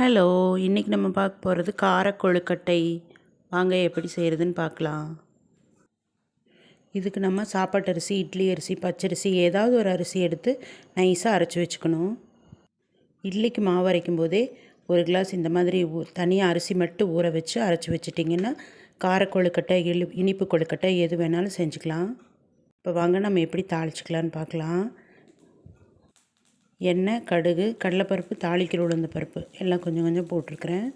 Hello இன்றைக்கி நம்ம பார்க்க போகிறது கார கொழுக்கட்டை வாங்க எப்படி செய்கிறதுன்னு பார்க்கலாம். இதுக்கு நம்ம சாப்பாட்டு அரிசி இட்லி அரிசி பச்சரிசி ஏதாவது ஒரு அரிசி எடுத்து நைஸாக அரைச்சி வச்சுக்கணும். இட்லிக்கு மாவு அரைக்கும் போதே ஒரு கிளாஸ் இந்த மாதிரி தனியாக அரிசி மட்டும் ஊற வச்சு அரைச்சி வச்சிட்டிங்கன்னா கார கொழுக்கட்டை இனிப்பு கொழுக்கட்டை எது வேணாலும் செஞ்சுக்கலாம். இப்போ வாங்க நம்ம எப்படி தாளிச்சிக்கலான்னு பார்க்கலாம். எண்ணெய் கடுகு கடலைப்பருப்பு தாளிக்கிற உளுந்த பருப்பு எல்லாம் கொஞ்சம் கொஞ்சம் போட்டிருக்கிறேன்.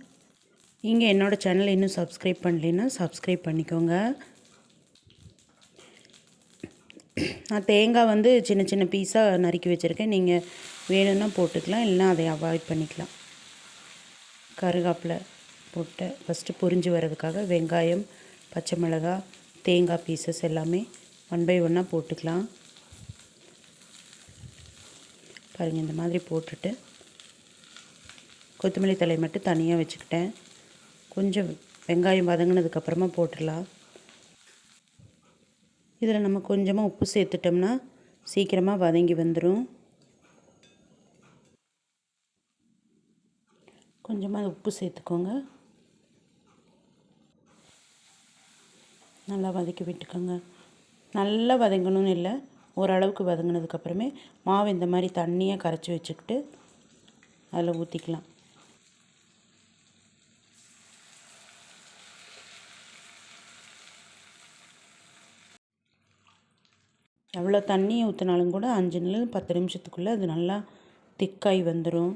நீங்கள் என்னோடய சேனல் இன்னும் சப்ஸ்கிரைப் பண்ணலைன்னா சப்ஸ்கிரைப் பண்ணிக்கோங்க. நான் தேங்காய் வந்து சின்ன சின்ன பீஸாக நறுக்கி வச்சுருக்கேன். நீங்கள் வேணும்னா போட்டுக்கலாம் இல்லைனா அதை அவாய்ட் பண்ணிக்கலாம். கருகாப்பில் போட்டு ஃபஸ்ட்டு பொரிஞ்சு வர்றதுக்காக வெங்காயம் பச்சை மிளகாய் தேங்காய் பீசஸ் எல்லாமே ஒன் பை ஒன்னாக போட்டுக்கலாம். பாருங்கள் இந்த மாதிரி போட்டுட்டு கொத்தமல்லி தலை மட்டும் தனியாக வச்சுக்கிட்டேன். கொஞ்சம் வெங்காயம் வதங்கினதுக்கப்புறமா போட்டுடலாம். இதில் நம்ம கொஞ்சமாக உப்பு சேர்த்துட்டோம்னா சீக்கிரமாக வதங்கி வந்துடும் கொஞ்சமாக உப்பு சேர்த்துக்கோங்க. நல்லா வதக்கி விட்டுக்கோங்க. நல்லா வதங்கணும்னு இல்லை. ஓரளவுக்கு வதங்கினதுக்கப்புறமே மாவு இந்த மாதிரி தண்ணியாக கரைச்சி வச்சுக்கிட்டு அதில் ஊற்றிக்கலாம் எவ்வளோ தண்ணியை ஊற்றினாலும் கூட அஞ்சு நிமிஷம் பத்து நிமிஷத்துக்குள்ளே அது நல்லா திக்காய் வந்துடும்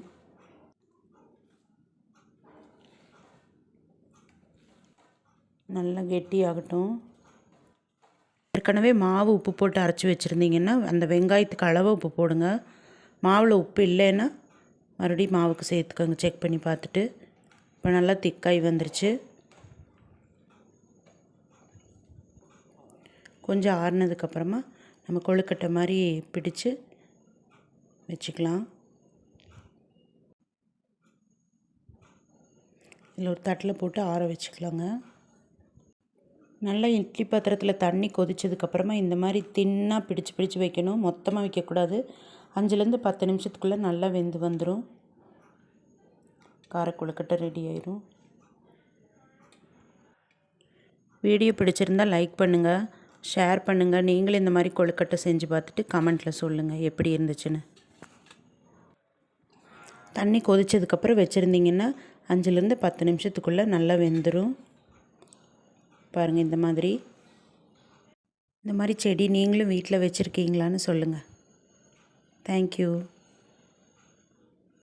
நல்லா கெட்டியாகட்டும். ஏற்கனவே மாவு உப்பு போட்டு அரைச்சி வச்சுருந்தீங்கன்னா அந்த வெங்காயத்துக்கு அளவு உப்பு போடுங்க. மாவில் உப்பு இல்லைன்னா மறுபடியும் மாவுக்கு சேர்த்துக்கோங்க. செக் பண்ணி பார்த்துட்டு. இப்போ நல்லா திக்காய் வந்துருச்சு. கொஞ்சம் ஆறுனதுக்கப்புறமா நம்ம கொழுக்கட்டை மாதிரி பிடிச்சு வச்சுக்கலாம். இதில் ஒரு தட்டில் போட்டு ஆற வச்சுக்கலாங்க. நல்லா இட்லி பாத்திரத்தில் தண்ணி கொதிச்சதுக்கப்புறமா இந்த மாதிரி தின்னாக பிடிச்சு பிடிச்சு வைக்கணும். மொத்தமாக வைக்கக்கூடாது. அஞ்சுலேருந்து பத்து நிமிஷத்துக்குள்ளே நல்லா வெந்து வந்துடும் கார கொழுக்கட்டை ரெடி ஆயிரும். வீடியோ பிடிச்சிருந்தால் லைக் பண்ணுங்கள் ஷேர் பண்ணுங்கள் நீங்களும் இந்த மாதிரி கொழுக்கட்டை செஞ்சு பார்த்துட்டு கமெண்ட்டில் சொல்லுங்கள் எப்படி இருந்துச்சுன்னு. தண்ணி கொதிச்சதுக்கப்புறம் வச்சுருந்தீங்கன்னா அஞ்சுலேருந்து பத்து நிமிஷத்துக்குள்ளே நல்லா வெந்துடும் பாருங்கள் இந்த மாதிரி. இந்த மாதிரி செடி நீங்களும் வீட்டில் வச்சுருக்கீங்களான்னு சொல்லுங்கள் தேங்க்யூ